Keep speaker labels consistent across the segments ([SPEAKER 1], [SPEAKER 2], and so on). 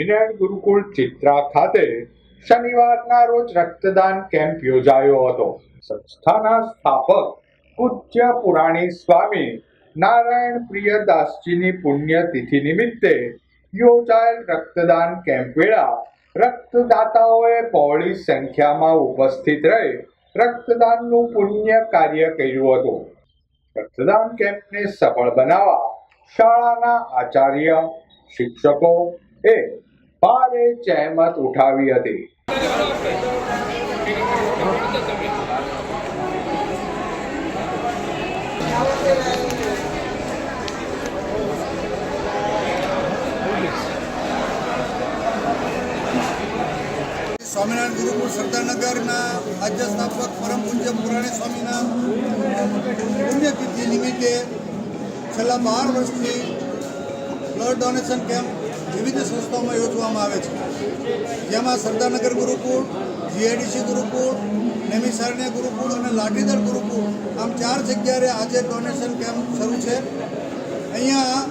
[SPEAKER 1] સ્વામિનારાયણ ગુરુકુળ ચિત્રા ખાતે શનિવારના રોજ રક્તદાન કેમ્પ યોજાયો હતો. સંસ્થાના સ્થાપક પૂજ્ય પુરાણી સ્વામી નારાયણ પ્રિયદાસજીની પુણ્યતિથિ નિમિત્તે યોજાયેલ રક્તદાન કેમ્પ વેળા રક્તદાતાઓએ પહોળી સંખ્યામાં ઉપસ્થિત રહી રક્તદાનનું પુણ્ય કાર્ય કર્યું હતું. રક્તદાન કેમ્પને સફળ બનાવવા શાળાના આચાર્ય, શિક્ષકો એ ભારે જહેમત ઉઠાવી હતી.
[SPEAKER 2] સ્વામિનારાયણ ગુરુકુળ સરદારનગરના રાજ્ય સ્થાપક પરમ પૂજ્ય પુરાણી સ્વામીના પુણ્યતિથિ નિમિત્તે છેલ્લા બાર વર્ષથી બ્લડ ડોનેશન કેમ્પ વિવિધ સંસ્થાઓમાં યોજવામાં આવે છે. જેમાં સરદારનગર ગુરુકુળ જીઆઈડીસી ગુરુકુળ, નેમિસારણ્ય ગુરુકુળ અને લાઠીદળ ગુરુકુળ, આમ ચાર જગ્યાએ આજે ડોનેશન કેમ્પ શરૂ છે. અહીંયા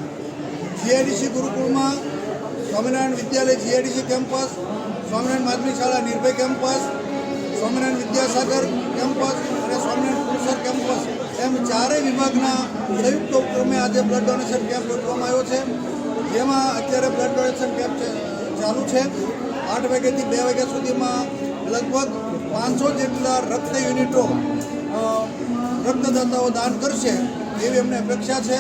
[SPEAKER 2] જીઆઈડીસી ગુરુકુળમાં સ્વામિનારાયણ વિદ્યાલય જીઆઈડીસી કેમ્પસ સ્વામિનારાયણ માધ્યમિક શાળા નિર્ભય કેમ્પસ સ્વામિનારાયણ વિદ્યાસાગર કેમ્પસ અને સ્વામિનારાયણ પુરુષર કેમ્પસ એમ ચારેય વિભાગના સંયુક્ત ઉપક્રમે આજે બ્લડ ડોનેશન કેમ્પ યોજવામાં આવ્યો છે. જેમાં અત્યારે બ્લડ ડોનેશન કેમ્પ ચાલુ છે. આઠ વાગ્યાથી બે વાગ્યા સુધીમાં લગભગ પાંચસો જેટલા રક્ત યુનિટો રક્તદાતાઓ દાન કરશે એવી અમને અપેક્ષા છે.